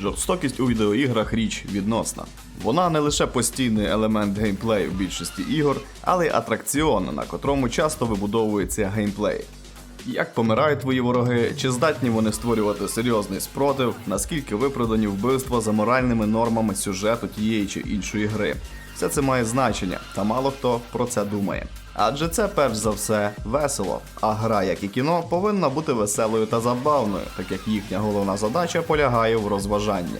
Жорстокість у відеоіграх річ відносна. Вона не лише постійний елемент геймплею в більшості ігор, але й атракціон, на котрому часто вибудовується геймплей. Як помирають твої вороги, чи здатні вони створювати серйозний спротив, наскільки виправдані вбивства за моральними нормами сюжету тієї чи іншої гри. Все це має значення, та мало хто про це думає. Адже це перш за все весело, а гра, як і кіно, повинна бути веселою та забавною, так як їхня головна задача полягає в розважанні.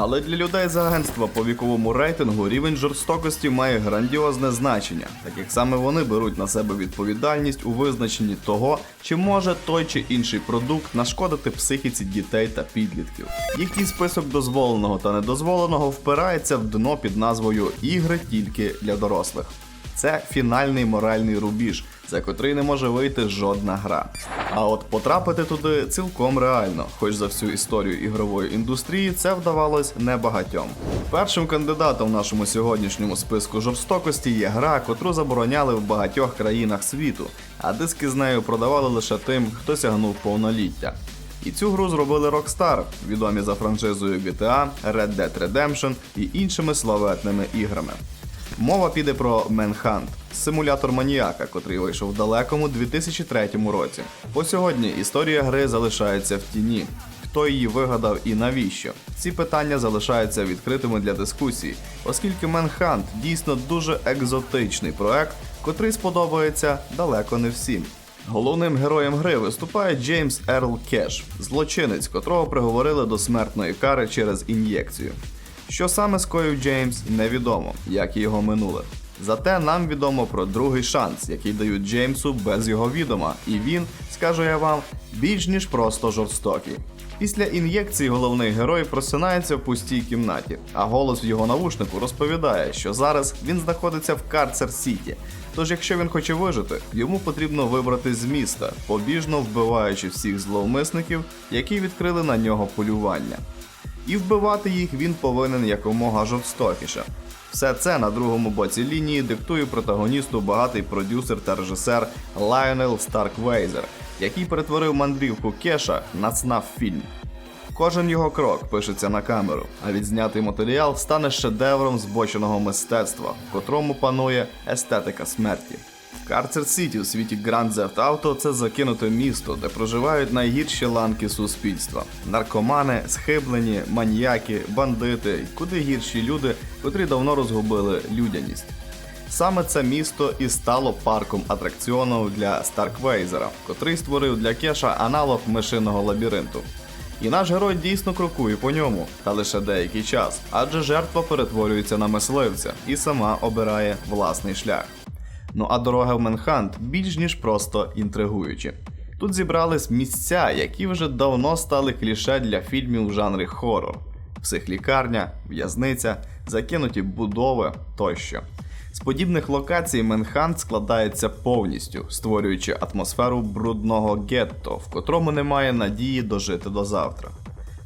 Але для людей з агентства по віковому рейтингу рівень жорстокості має грандіозне значення, так як саме вони беруть на себе відповідальність у визначенні того, чи може той чи інший продукт нашкодити психіці дітей та підлітків. Їхній список дозволеного та недозволеного впирається в дно під назвою Ігри тільки для дорослих. Це фінальний моральний рубіж, за котрий не може вийти жодна гра. А от потрапити туди цілком реально, хоч за всю історію ігрової індустрії це вдавалось небагатьом. Першим кандидатом в нашому сьогоднішньому списку жорстокості є гра, котру забороняли в багатьох країнах світу, а диски з нею продавали лише тим, хто сягнув повноліття. І цю гру зробили Rockstar, відомі за франшизою GTA, Red Dead Redemption і іншими славетними іграми. Мова піде про Manhunt, симулятор маніяка, котрий вийшов в далекому 2003 році. По сьогодні історія гри залишається в тіні. Хто її вигадав і навіщо? Ці питання залишаються відкритими для дискусій, оскільки Manhunt дійсно дуже екзотичний проект, котрий сподобається далеко не всім. Головним героєм гри виступає Джеймс Ерл Кеш, злочинець, котрого приговорили до смертної кари через ін'єкцію. Що саме скоїв Джеймс, невідомо, як і його минуле. Зате нам відомо про другий шанс, який дають Джеймсу без його відома, і він, скажу я вам, більш ніж просто жорстокий. Після ін'єкції головний герой просинається в пустій кімнаті, а голос в його навушнику розповідає, що зараз він знаходиться в Карцер Сіті. Тож, якщо він хоче вижити, йому потрібно вибрати з міста, побіжно вбиваючи всіх зловмисників, які відкрили на нього полювання і вбивати їх він повинен якомога жорстокіше. Все це на другому боці лінії диктує протагоністу багатий продюсер та режисер Лайонел Старквейзер, який перетворив мандрівку Кеша на снав фільм. Кожен його крок пишеться на камеру, а відзнятий матеріал стане шедевром збоченого мистецтва, в котрому панує естетика смерті. Карцер Сіті у світі Grand Theft Auto – це закинуте місто, де проживають найгірші ланки суспільства: наркомани, схиблені, маніяки, бандити, й куди гірші люди, котрі давно розгубили людяність. Саме це місто і стало парком атракціонів для Старквейзера, котрий створив для Кеша аналог мишиного лабіринту. І наш герой дійсно крокує по ньому, та лише деякий час, адже жертва перетворюється на мисливця і сама обирає власний шлях. Ну а дорога в Менхант більш ніж просто інтригуючі. Тут зібрались місця, які вже давно стали кліше для фільмів в жанрі хорор: психлікарня, в'язниця, закинуті будови тощо. З подібних локацій Менхант складається повністю, створюючи атмосферу брудного гетто, в котрому немає надії дожити до завтра.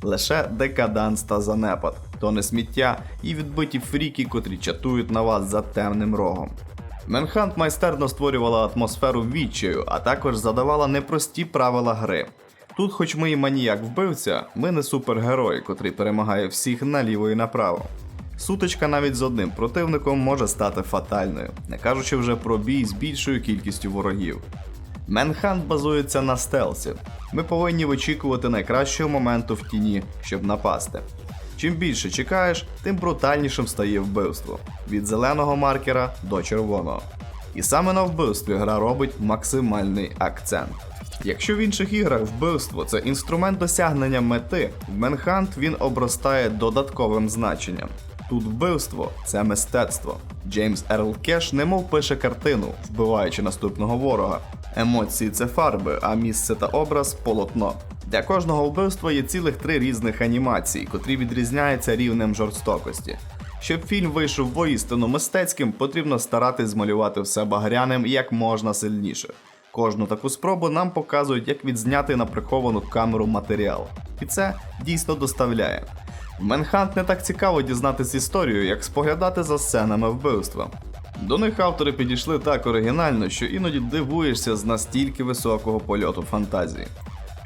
Лише декаданс та занепад, тоне сміття і відбиті фріки, котрі чатують на вас за темним рогом. Менхант майстерно створювала атмосферу відчаю, а також задавала непрості правила гри. Тут, хоч ми і маніяк вбивця, ми не супергерой, котрий перемагає всіх наліво і направо. Сутичка навіть з одним противником може стати фатальною, не кажучи вже про бій з більшою кількістю ворогів. Менхант базується на стелсі. Ми повинні вичікувати найкращого моменту в тіні, щоб напасти. Чим більше чекаєш, тим брутальнішим стає вбивство від зеленого маркера до червоного. І саме на вбивстві гра робить максимальний акцент. Якщо в інших іграх вбивство це інструмент досягнення мети, в Менхант він обростає додатковим значенням. Тут вбивство це мистецтво. Джеймс Ерл Кеш немов пише картину, вбиваючи наступного ворога. Емоції це фарби, а місце та образ полотно. Для кожного вбивства є цілих три різних анімації, котрі відрізняються рівнем жорстокості. Щоб фільм вийшов воістину мистецьким, потрібно старатись змалювати все багряним як можна сильніше. Кожну таку спробу нам показують, як відзняти на приховану камеру матеріал. І це дійсно доставляє. В Менхант не так цікаво дізнатись історію, як споглядати за сценами вбивства. До них автори підійшли так оригінально, що іноді дивуєшся з настільки високого польоту фантазії.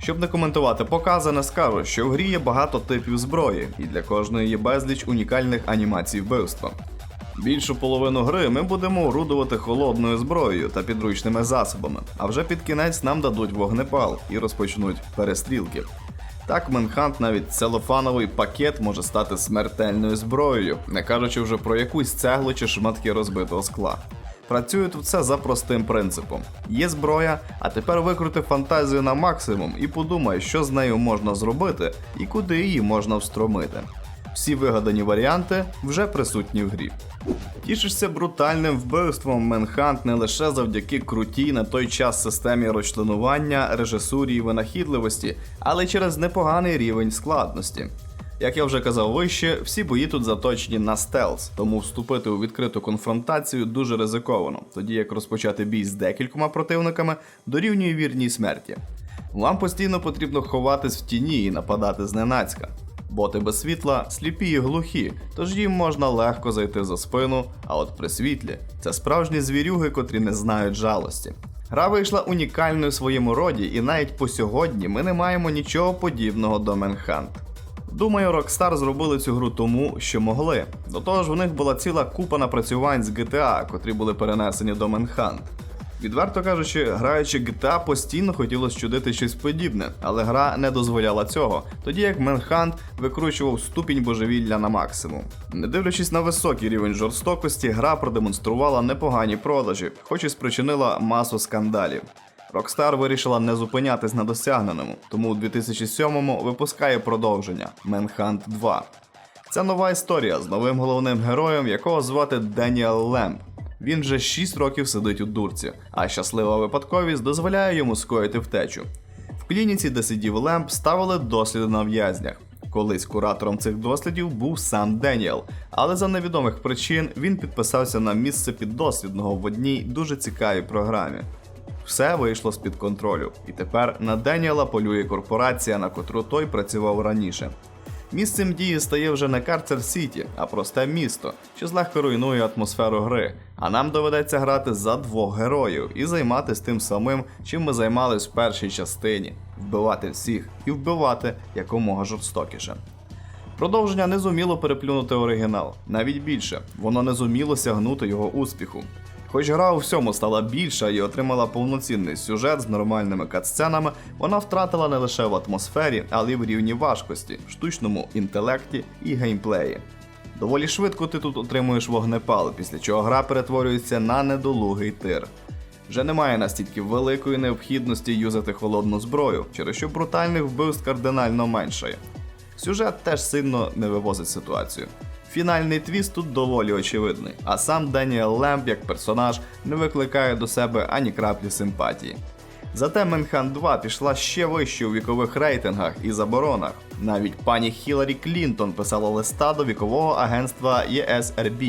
Щоб не коментувати показане, скажу, що в грі є багато типів зброї, і для кожної є безліч унікальних анімацій вбивства. Більшу половину гри ми будемо орудувати холодною зброєю та підручними засобами, а вже під кінець нам дадуть вогнепал і розпочнуть перестрілки. Так, Менхант навіть целофановий пакет може стати смертельною зброєю, не кажучи вже про якусь цеглу чи шматки розбитого скла. Працює тут все за простим принципом: є зброя, а тепер викрути фантазію на максимум і подумай, що з нею можна зробити і куди її можна встромити. Всі вигадані варіанти вже присутні в грі. Тішишся брутальним вбивством Менхант не лише завдяки крутій на той час системі розчленування, режисурі і винахідливості, але через непоганий рівень складності. Як я вже казав вище, всі бої тут заточені на стелс, тому вступити у відкриту конфронтацію дуже ризиковано, тоді як розпочати бій з декількома противниками дорівнює вірній смерті. Вам постійно потрібно ховатись в тіні і нападати зненацька. Боти без світла сліпі і глухі, тож їм можна легко зайти за спину, а от при світлі це справжні звірюги, котрі не знають жалості. Гра вийшла унікальною в своєму роді, і навіть по сьогодні ми не маємо нічого подібного до Manhunt. Думаю, Rockstar зробили цю гру тому, що могли. До того ж, у них була ціла купа напрацювань з GTA, котрі були перенесені до Manhunt. Відверто кажучи, граючи GTA постійно хотілося чудити щось подібне, але гра не дозволяла цього, тоді як Manhunt викручував ступінь божевілля на максимум. Не дивлячись на високий рівень жорстокості, гра продемонструвала непогані продажі, хоч і спричинила масу скандалів. Rockstar вирішила не зупинятись на досягненому, тому у 2007-му випускає продовження Manhunt 2. Це нова історія з новим головним героєм, якого звати Деніел Лемб. Він вже 6 років сидить у дурці, а щаслива випадковість дозволяє йому скоїти втечу. В клініці, де сидів Лемб, ставили досліди на в'язнях. Колись куратором цих дослідів був сам Деніел, але за невідомих причин він підписався на місце піддослідного в одній дуже цікавій програмі. Все вийшло з-під контролю, і тепер на Деніела полює корпорація, на котру той працював раніше. Місцем дії стає вже не Карцер Сіті, а просте місто, що злегка руйнує атмосферу гри. А нам доведеться грати за двох героїв і займатися тим самим, чим ми займались в першій частині вбивати всіх і вбивати якомога жорстокіше. Продовження не зуміло переплюнути оригінал, навіть більше, воно не зуміло сягнути його успіху. Хоч гра у всьому стала більша і отримала повноцінний сюжет з нормальними катсценами, вона втратила не лише в атмосфері, але й в рівні важкості, штучному інтелекті і геймплеї. Доволі швидко ти тут отримуєш вогнепал, після чого гра перетворюється на недолугий тир. Вже немає настільки великої необхідності юзати холодну зброю, через що брутальних вбивств кардинально меншає. Сюжет теж сильно не вивозить ситуацію. Фінальний твіст тут доволі очевидний, а сам Деніел Лемб як персонаж не викликає до себе ані краплі симпатії. Зате Менхан 2 пішла ще вище у вікових рейтингах і заборонах. Навіть пані Хіларі Клінтон писала листа до вікового агентства ЄСРБ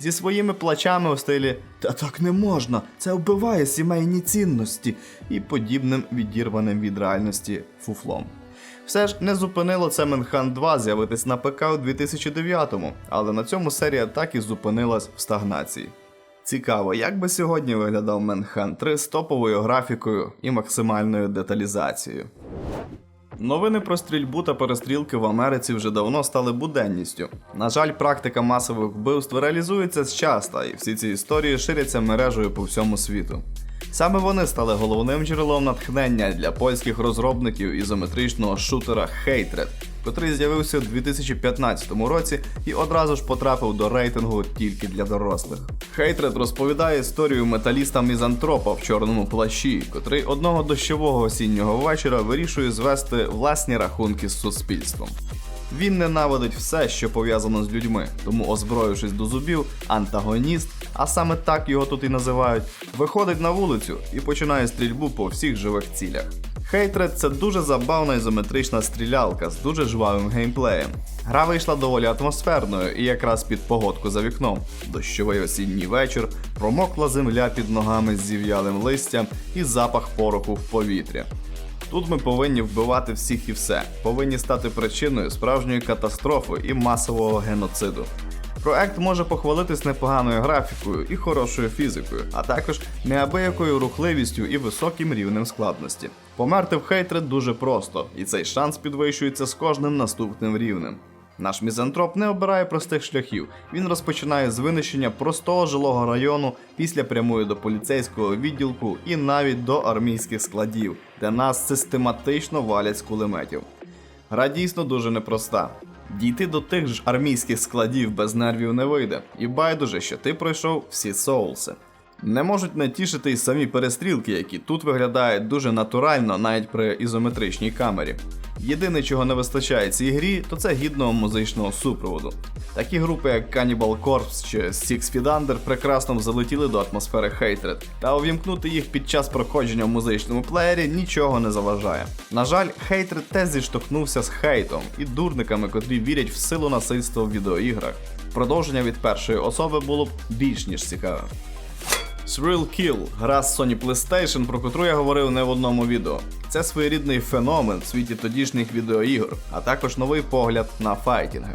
зі своїми плачами у стилі Та так не можна, це вбиває сімейні цінності і подібним відірваним від реальності фуфлом. Все ж не зупинило це Менхан 2 з'явитись на ПК у 2009-му, але на цьому серія так і зупинилась в стагнації. Цікаво, як би сьогодні виглядав Менхан 3 з топовою графікою і максимальною деталізацією. Новини про стрільбу та перестрілки в Америці вже давно стали буденністю. На жаль, практика масових вбивств реалізується з часто, і всі ці історії ширяться мережею по всьому світу. Саме вони стали головним джерелом натхнення для польських розробників ізометричного шутера Hatred, котрий з'явився у 2015 році і одразу ж потрапив до рейтингу тільки для дорослих. Hatred розповідає історію металіста Мізантропа в чорному плащі, котрий одного дощового осіннього вечора вирішує звести власні рахунки з суспільством. Він ненавидить все, що пов'язано з людьми, тому, озброївшись до зубів, антагоніст, а саме так його тут і називають, виходить на вулицю і починає стрільбу по всіх живих цілях. Хейтред це дуже забавна ізометрична стрілялка з дуже жвавим геймплеєм. Гра вийшла доволі атмосферною і якраз під погодку за вікном. Дощовий осінній вечір, промокла земля під ногами з зів'ялим листям і запах пороху в повітрі. Тут ми повинні вбивати всіх і все, повинні стати причиною справжньої катастрофи і масового геноциду. Проект може похвалитись непоганою графікою і хорошою фізикою, а також неабиякою рухливістю і високим рівнем складності. Померти в хейтред дуже просто, і цей шанс підвищується з кожним наступним рівнем. Наш мізантроп не обирає простих шляхів. Він розпочинає з винищення простого жилого району, після прямує до поліцейського відділку і навіть до армійських складів, де нас систематично валять з кулеметів. Гра дійсно дуже непроста. Дійти до тих ж армійських складів без нервів не вийде, і байдуже, що ти пройшов всі соулси. Не можуть не тішити й самі перестрілки, які тут виглядають дуже натурально навіть при ізометричній камері. Єдине, чого не вистачає цій грі, то це гідного музичного супроводу. Такі групи, як Cannibal Corpse чи Six Feet Under прекрасно залетіли до атмосфери Hatred, та увімкнути їх під час проходження в музичному плеєрі нічого не заважає. На жаль, Hatred теж зіштовхнувся з хейтом і дурниками, котрі вірять в силу насильства в відеоіграх. Продовження від першої особи було б більш ніж цікаве. Thrill Kill – гра з Sony PlayStation, про котру я говорив не в одному відео. Це своєрідний феномен в світі тодішніх відеоігр, а також новий погляд на файтінги.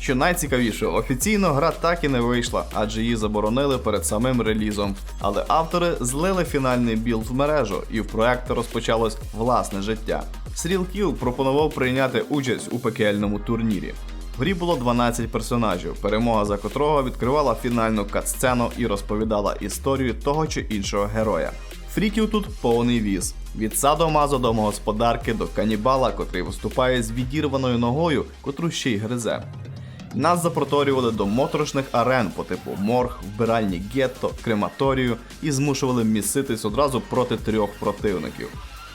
Що найцікавіше, офіційно гра так і не вийшла, адже її заборонили перед самим релізом. Але автори злили фінальний білд в мережу, і в проекту розпочалось власне життя. Thrill Kill пропонував прийняти участь у пекельному турнірі. В грі було 12 персонажів, перемога за котрого відкривала фінальну катсцену і розповідала історію того чи іншого героя. Фріків тут повний віз. Від садомазо домогосподарки до канібала, котрий виступає з відірваною ногою, котру ще й гризе. Нас запроторювали до моторошних арен по типу морг, вбиральні гетто, крематорію і змушували міситись одразу проти трьох противників.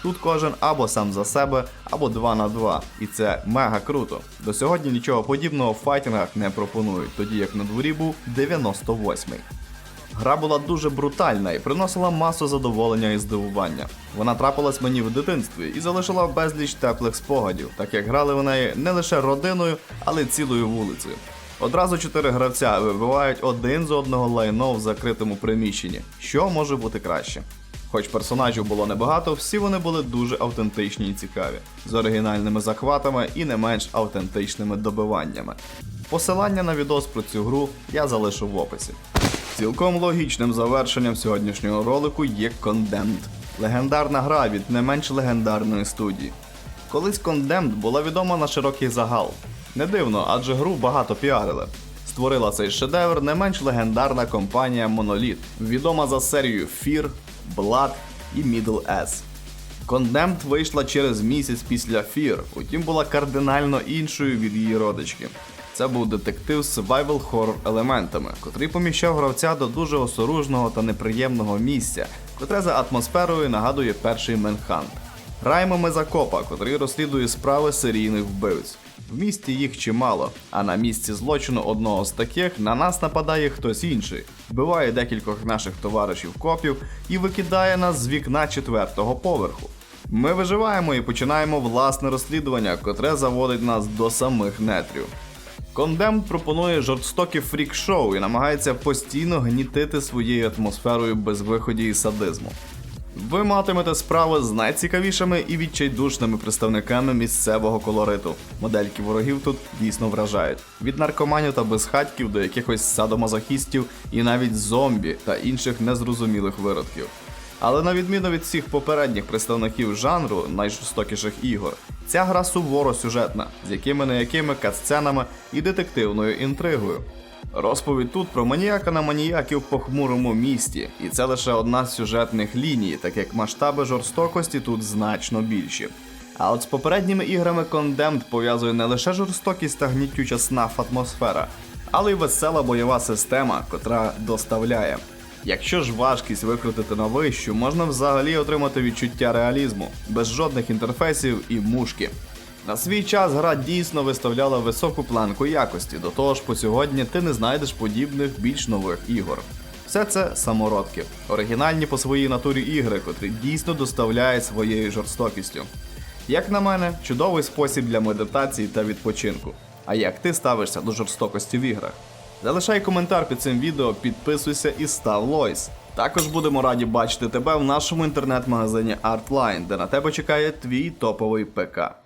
Тут кожен або сам за себе, або 2 на 2, і це мега круто. До сьогодні нічого подібного в файтингах не пропонують, тоді як на дворі був 98-й. Гра була дуже брутальна і приносила масу задоволення і здивування. Вона трапилась мені в дитинстві і залишила безліч теплих спогадів, так як грали в неї не лише родиною, але й цілою вулицею. Одразу чотири гравця вибивають один з одного лайно в закритому приміщенні. Що може бути краще? Хоч персонажів було небагато, всі вони були дуже автентичні і цікаві, з оригінальними захватами і не менш автентичними добиваннями. Посилання на відос про цю гру я залишу в описі. Цілком логічним завершенням сьогоднішнього ролику є Condemned. Легендарна гра від не менш легендарної студії. Колись Condemned була відома на широкий загал. Не дивно, адже гру багато піарили. Створила цей шедевр не менш легендарна компанія Monolith, відома за серією Fear, Blood і Middle S. Condemned вийшла через місяць після Fear, утім була кардинально іншою від її родички. Це був детектив з survival horror елементами, котрий поміщав гравця до дуже осоружного та неприємного місця, котре за атмосферою нагадує перший Менхант. Граємо ми за копа, котрий розслідує справи серійних вбивць. В місті їх чимало, а на місці злочину одного з таких на нас нападає хтось інший, вбиває декількох наших товаришів копів і викидає нас з вікна четвертого поверху. Ми виживаємо і починаємо власне розслідування, котре заводить нас до самих нетрів. Condemned пропонує жорстоке фрік-шоу і намагається постійно гнітити своєю атмосферою безвиході і садизму. Ви матимете справи з найцікавішими і відчайдушними представниками місцевого колориту. Модельки ворогів тут дійсно вражають. Від наркоманів та безхатьків до якихось садомазохістів і навіть зомбі та інших незрозумілих виродків. Але на відміну від всіх попередніх представників жанру найжорстокіших ігор, ця гра суворо сюжетна, з якими не якими катсценами і детективною інтригою. Розповідь тут про маніяка на маніяків в похмурому місті, і це лише одна з сюжетних ліній, так як масштаби жорстокості тут значно більші. А от з попередніми іграми Condemned пов'язує не лише жорстокість та гнітюча снаф атмосфера, але й весела бойова система, котра доставляє. Якщо ж важкість викрутити на вищу, можна взагалі отримати відчуття реалізму, без жодних інтерфейсів і мушки. На свій час гра дійсно виставляла високу планку якості, до того ж по сьогодні ти не знайдеш подібних більш нових ігор. Все це самородки, оригінальні по своїй натурі ігри, котрі дійсно доставляють своєю жорстокістю. Як на мене, чудовий спосіб для медитації та відпочинку. А як ти ставишся до жорстокості в іграх? Залишай коментар під цим відео, підписуйся і став лойс. Також будемо раді бачити тебе в нашому інтернет-магазині Artline, де на тебе чекає твій топовий ПК.